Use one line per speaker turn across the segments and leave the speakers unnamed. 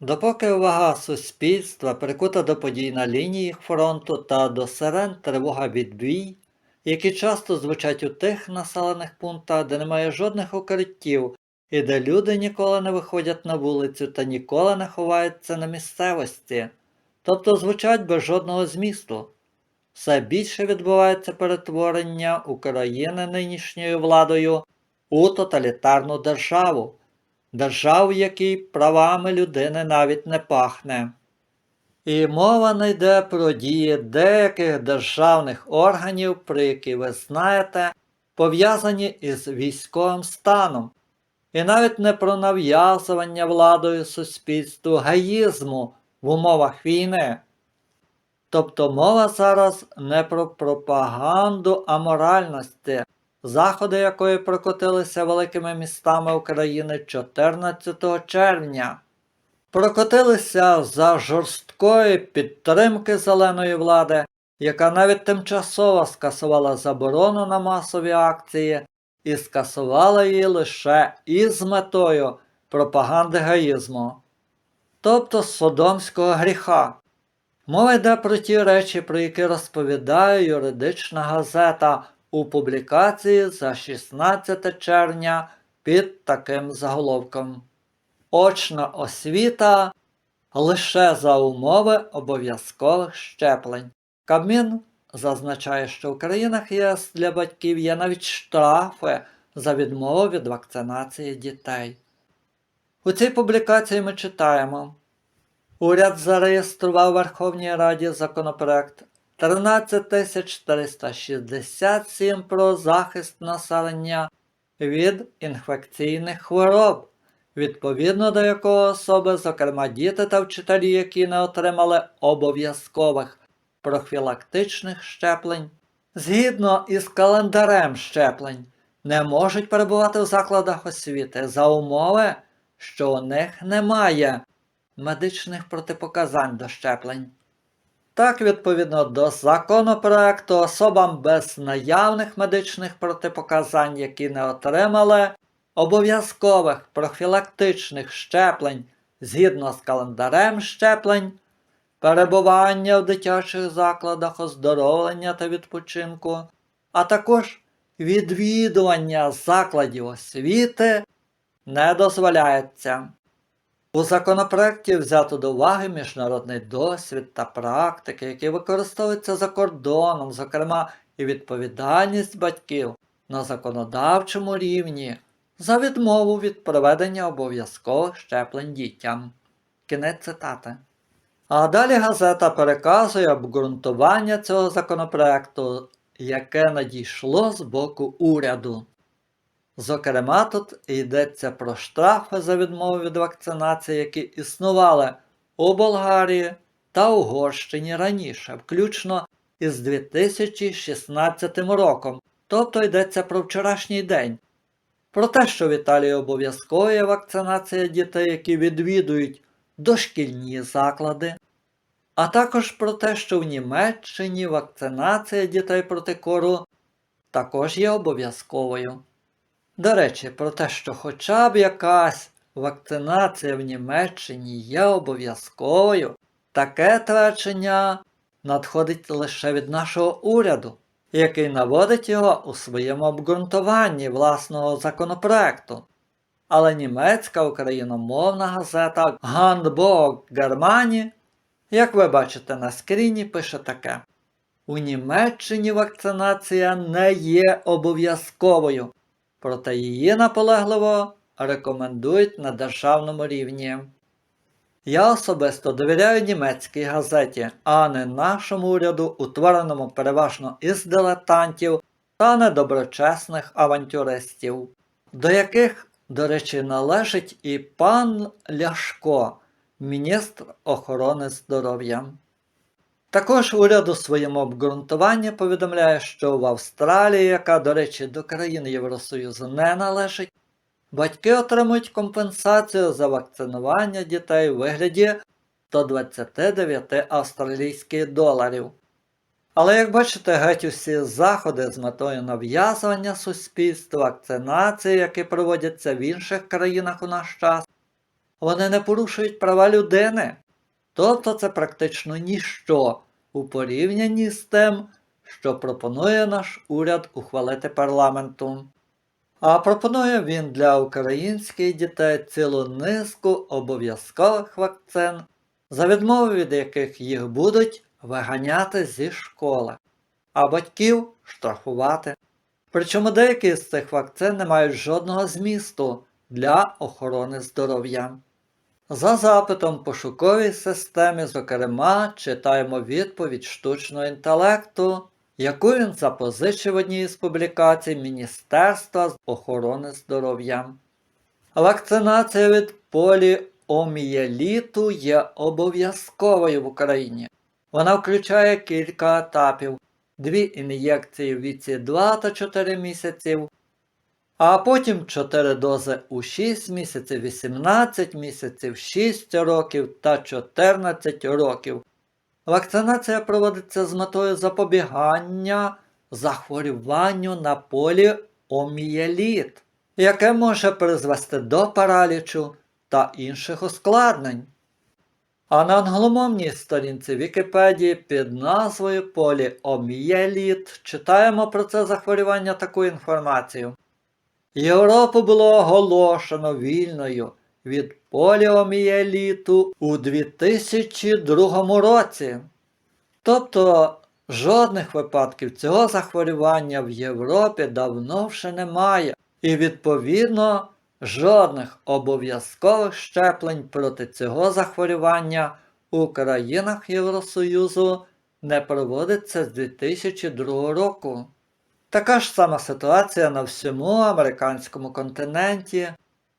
Допоки увага суспільства прикута до подій на лінії фронту та до сирен тривога відбій, які часто звучать у тих населених пунктах, де немає жодних укриттів і де люди ніколи не виходять на вулицю та ніколи не ховаються на місцевості, тобто звучать без жодного змісту. Все більше відбувається перетворення України нинішньою владою у тоталітарну державу, державу, в якій правами людини навіть не пахне. І мова не йде про дії деяких державних органів, про які ви знаєте, пов'язані із військовим станом, і навіть не про нав'язування владою суспільству гаїзму в умовах війни. Тобто мова зараз не про пропаганду аморальності, заходи якої прокотилися великими містами України 14 червня. Прокотилися за жорсткої підтримки зеленої влади, яка навіть тимчасово скасувала заборону на масові акції і скасувала її лише із метою пропаганди гаїзму, тобто содомського гріха. Мова йде про ті речі, про які розповідає юридична газета у публікації за 16 червня під таким заголовком. Очна освіта лише за умови обов'язкових щеплень. Кабмін зазначає, що в країнах ЄС для батьків є навіть штрафи за відмову від вакцинації дітей. У цій публікації ми читаємо. Уряд зареєстрував Верховній Раді законопроект 13467 про захист населення від інфекційних хвороб, відповідно до якого особи, зокрема діти та вчителі, які не отримали обов'язкових профілактичних щеплень, згідно із календарем щеплень, не можуть перебувати в закладах освіти за умови, що у них немає медичних протипоказань до щеплень. Так, відповідно до законопроекту, особам без наявних медичних протипоказань, які не отримали обов'язкових профілактичних щеплень згідно з календарем щеплень, перебування в дитячих закладах оздоровлення та відпочинку, а також відвідування закладів освіти не дозволяється. У законопроекті взято до уваги міжнародний досвід та практики, які використовуються за кордоном, зокрема і відповідальність батьків на законодавчому рівні за відмову від проведення обов'язкових щеплень дітям. Кінець цитати. А далі газета переказує обґрунтування цього законопроекту, яке надійшло з боку уряду. Зокрема, тут йдеться про штрафи за відмову від вакцинації, які існували у Болгарії та Угорщині раніше, включно із 2016 роком, тобто йдеться про вчорашній день. Про те, що в Італії обов'язково вакцинація дітей, які відвідують дошкільні заклади, а також про те, що в Німеччині вакцинація дітей проти кору також є обов'язковою. До речі, про те, що хоча б якась вакцинація в Німеччині є обов'язковою, таке твердження надходить лише від нашого уряду, який наводить його у своєму обґрунтуванні власного законопроекту. Але німецька україномовна газета Handbog Германі, як ви бачите на скріні, пише таке: У Німеччині вакцинація не є обов'язковою проте її наполегливо рекомендують на державному рівні. Я особисто довіряю німецькій газеті, а не нашому уряду, утвореному переважно із дилетантів та недоброчесних авантюристів, до яких, до речі, належить і пан Ляшко, міністр охорони здоров'я. Також уряд у своєму обґрунтуванні повідомляє, що в Австралії, яка, до речі, до країн Євросоюзу не належить, батьки отримують компенсацію за вакцинування дітей у вигляді 129 австралійських доларів. Але як бачите, геть усі заходи з метою нав'язування суспільства, вакцинації, які проводяться в інших країнах у наш час, вони не порушують права людини. Тобто це практично ніщо у порівнянні з тим, що пропонує наш уряд ухвалити парламенту. А пропонує він для українських дітей цілу низку обов'язкових вакцин, за відмови від яких їх будуть виганяти зі школи, а батьків штрафувати. Причому деякі з цих вакцин не мають жодного змісту для охорони здоров'я. За запитом пошуковій системі, зокрема, читаємо відповідь штучного інтелекту, яку він запозичив одній з публікацій Міністерства охорони здоров'я. Вакцинація від поліомієліту є обов'язковою в Україні. Вона включає кілька етапів: дві ін'єкції в віці 2 та 4 місяців, а потім 4 дози у 6 місяців, 18 місяців, 6 років та 14 років. Вакцинація проводиться з метою запобігання захворюванню на поліомієліт, яке може призвести до паралічу та інших ускладнень. А на англомовній сторінці Вікіпедії під назвою поліомієліт читаємо про це захворювання таку інформацію. Європу було оголошено вільною від поліомієліту у 2002 році. Тобто жодних випадків цього захворювання в Європі давно вже немає, і відповідно жодних обов'язкових щеплень проти цього захворювання у країнах Євросоюзу не проводиться з 2002 року. Така ж сама ситуація на всьому американському континенті,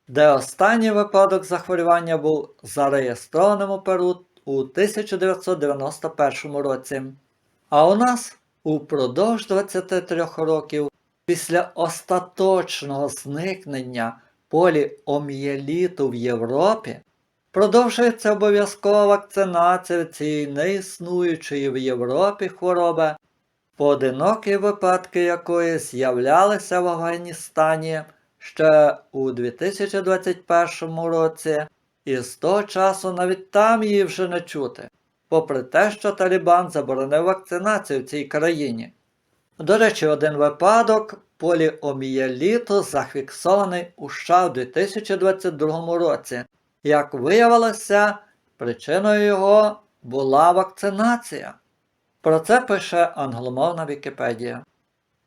де останній випадок захворювання був зареєстрованим у Перу у 1991 році. А у нас упродовж 23 років після остаточного зникнення поліомієліту в Європі продовжується обов'язкова вакцинація цієї неіснуючої в Європі хвороби, поодинокі випадки якої з'являлися в Афганістані ще у 2021 році, і з того часу навіть там її вже не чути, попри те, що Талібан заборонив вакцинацію в цій країні. До речі, один випадок поліомієліту зафіксований у США у 2022 році. Як виявилося, причиною його була вакцинація. Про це пише англомовна Вікіпедія.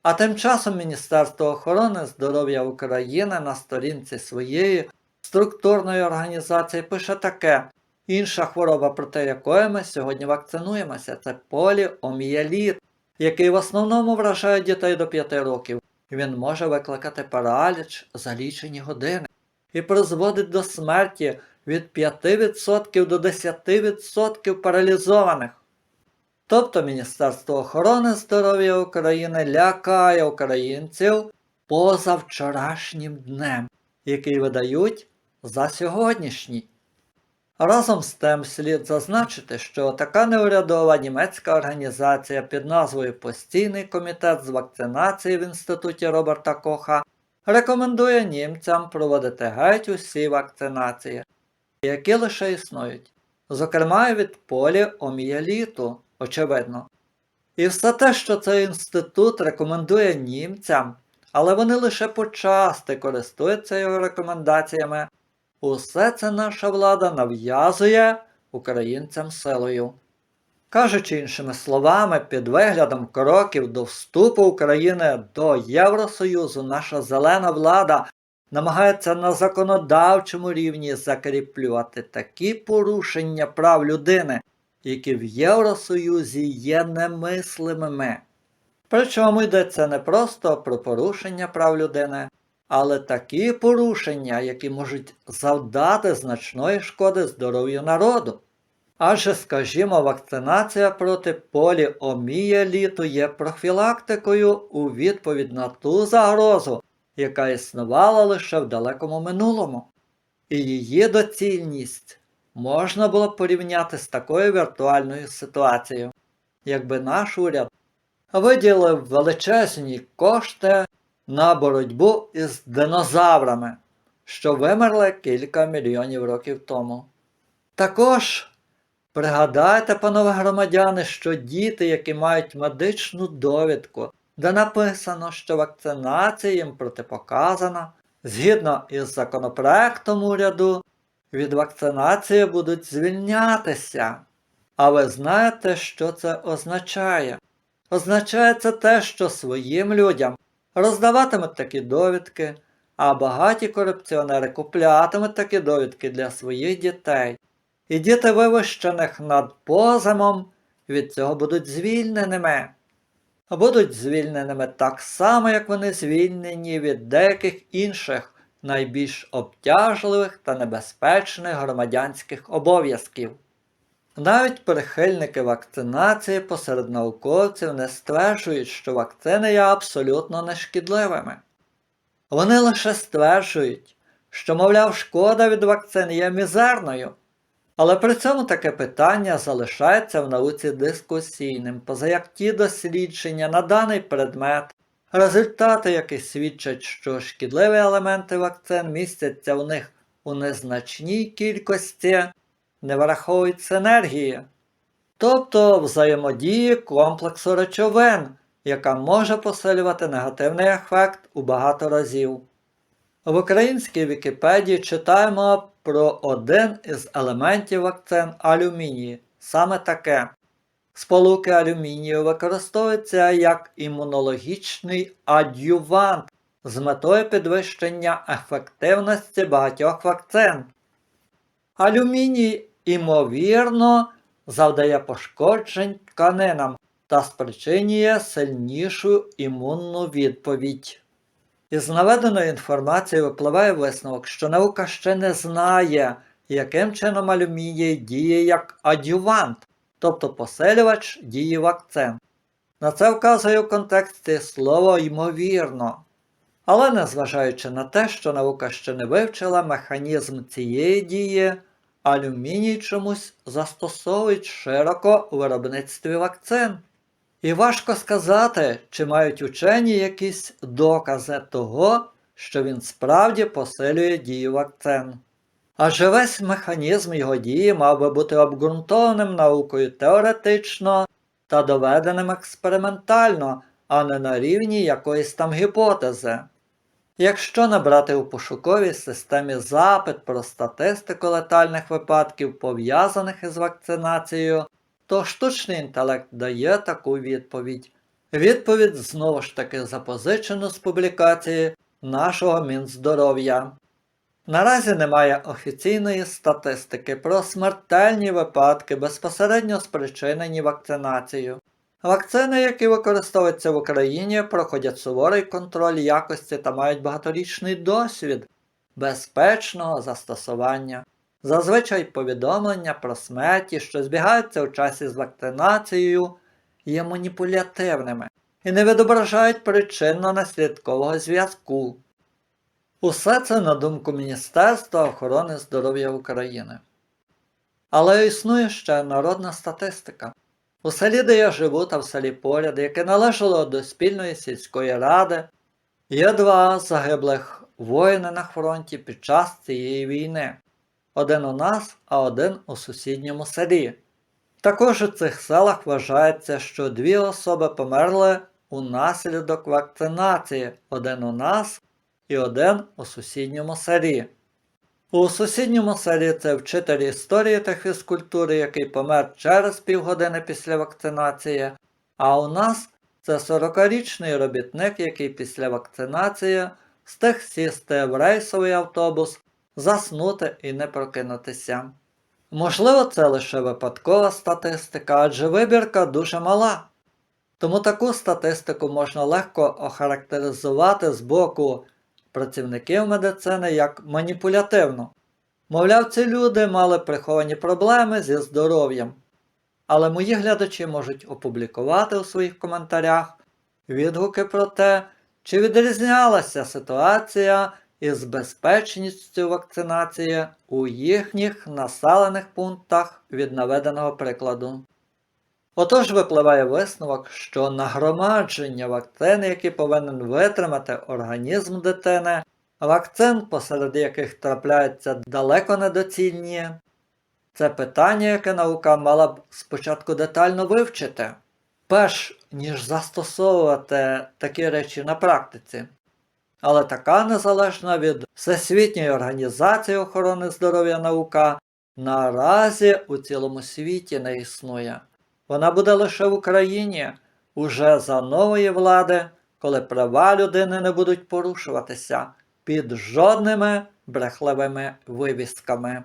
А тим часом Міністерство охорони здоров'я України на сторінці своєї структурної організації пише таке: інша хвороба, проти якої ми сьогодні вакцинуємося, це поліомієліт, який в основному вражає дітей до 5 років. Він може викликати параліч за лічені години і призводить до смерті від 5% до 10% паралізованих. Тобто Міністерство охорони здоров'я України лякає українців позавчорашнім днем, який видають за сьогоднішній. Разом з тим слід зазначити, що така неурядова німецька організація під назвою Постійний комітет з вакцинації в інституті Роберта Коха рекомендує німцям проводити геть усі вакцинації, які лише існують, зокрема від поліомієліту, очевидно. І все те, що цей інститут рекомендує німцям, але вони лише почасти користуються його рекомендаціями. Усе це наша влада нав'язує українцям силою. Кажучи іншими словами, під виглядом кроків до вступу України до Євросоюзу, наша зелена влада намагається на законодавчому рівні закріплювати такі порушення прав людини, які в Євросоюзі є немислимими. Причому йдеться не просто про порушення прав людини, але такі порушення, які можуть завдати значної шкоди здоров'ю народу. Адже, скажімо, вакцинація проти поліомієліту є профілактикою у відповідь на ту загрозу, яка існувала лише в далекому минулому. І її доцільність можна було б порівняти з такою віртуальною ситуацією, якби наш уряд виділив величезні кошти на боротьбу із динозаврами, що вимерли кілька мільйонів років тому. Також пригадайте, панове громадяни, що діти, які мають медичну довідку, де написано, що вакцинація їм протипоказана, згідно із законопроектом уряду, від вакцинації будуть звільнятися. А ви знаєте, що це означає? Означає це те, що своїм людям роздаватимуть такі довідки, а багаті корупціонери куплятимуть такі довідки для своїх дітей. І діти вивищених над поземом від цього будуть звільненими. Будуть звільненими так само, як вони звільнені від деяких інших найбільш обтяжливих та небезпечних громадянських обов'язків. Навіть прихильники вакцинації посеред науковців не стверджують, що вакцини є абсолютно нешкідливими. Вони лише стверджують, що, мовляв, шкода від вакцин є мізерною. Але при цьому таке питання залишається в науці дискусійним, поза як ті дослідження на даний предмет, результати яких свідчать, що шкідливі елементи вакцин містяться у них у незначній кількості, не враховують синергії, тобто взаємодії комплексу речовин, яка може посилювати негативний ефект у багато разів. В українській Вікіпедії читаємо про один із елементів вакцин алюмінії, саме таке. Сполуки алюмінію використовуються як імунологічний адювант з метою підвищення ефективності багатьох вакцин. Алюміній, імовірно, завдає пошкоджень тканинам та спричинює сильнішу імунну відповідь. Із наведеної інформації випливає висновок, що наука ще не знає, яким чином алюміній діє як адювант, тобто посилювач дії вакцин. На це вказує в контексті слово ймовірно. Але незважаючи на те, що наука ще не вивчила механізм цієї дії, алюміній чомусь застосовують широко у виробництві вакцин. І важко сказати, чи мають учені якісь докази того, що він справді посилює дію вакцин. Адже весь механізм його дії мав би бути обґрунтованим наукою теоретично та доведеним експериментально, а не на рівні якоїсь там гіпотези. Якщо набрати у пошуковій системі запит про статистику летальних випадків, пов'язаних із вакцинацією, то штучний інтелект дає таку відповідь. Відповідь знову ж таки запозичено з публікації нашого Мінздоров'я. Наразі немає офіційної статистики про смертельні випадки, безпосередньо спричинені вакцинацією. Вакцини, які використовуються в Україні, проходять суворий контроль якості та мають багаторічний досвід безпечного застосування. Зазвичай повідомлення про смерті, що збігаються у часі з вакцинацією, є маніпулятивними і не відображають причинно-наслідкового зв'язку. Усе це на думку Міністерства охорони здоров'я України. Але існує ще народна статистика. У селі, де я живу, та в селі поряд, яке належало до спільної сільської ради, є два загиблих воїни на фронті під час цієї війни. Один у нас, а один у сусідньому селі. Також у цих селах вважається, що дві особи померли унаслідок вакцинації, один у нас і один у сусідньому селі. У сусідньому селі це вчитель історії та фізкультури, який помер через півгодини після вакцинації, а у нас це 40-річний робітник, який після вакцинації встиг сісти в рейсовий автобус, заснути і не прокинутися. Можливо, це лише випадкова статистика, адже вибірка дуже мала. Тому таку статистику можна легко охарактеризувати з боку працівників медицини як маніпулятивну. Мовляв, ці люди мали приховані проблеми зі здоров'ям. Але мої глядачі можуть опублікувати у своїх коментарях відгуки про те, чи відрізнялася ситуація із безпечністю вакцинації у їхніх населених пунктах від наведеного прикладу. Отож випливає висновок, що нагромадження вакцини, які повинен витримати організм дитини, вакцин, посеред яких трапляються далеко недоцільні. Це питання, яке наука мала б спочатку детально вивчити, перш ніж застосовувати такі речі на практиці. Але така незалежна від Всесвітньої організації охорони здоров'я наука наразі у цілому світі не існує. Вона буде лише в Україні, уже за нової влади, коли права людини не будуть порушуватися під жодними брехливими вивістками.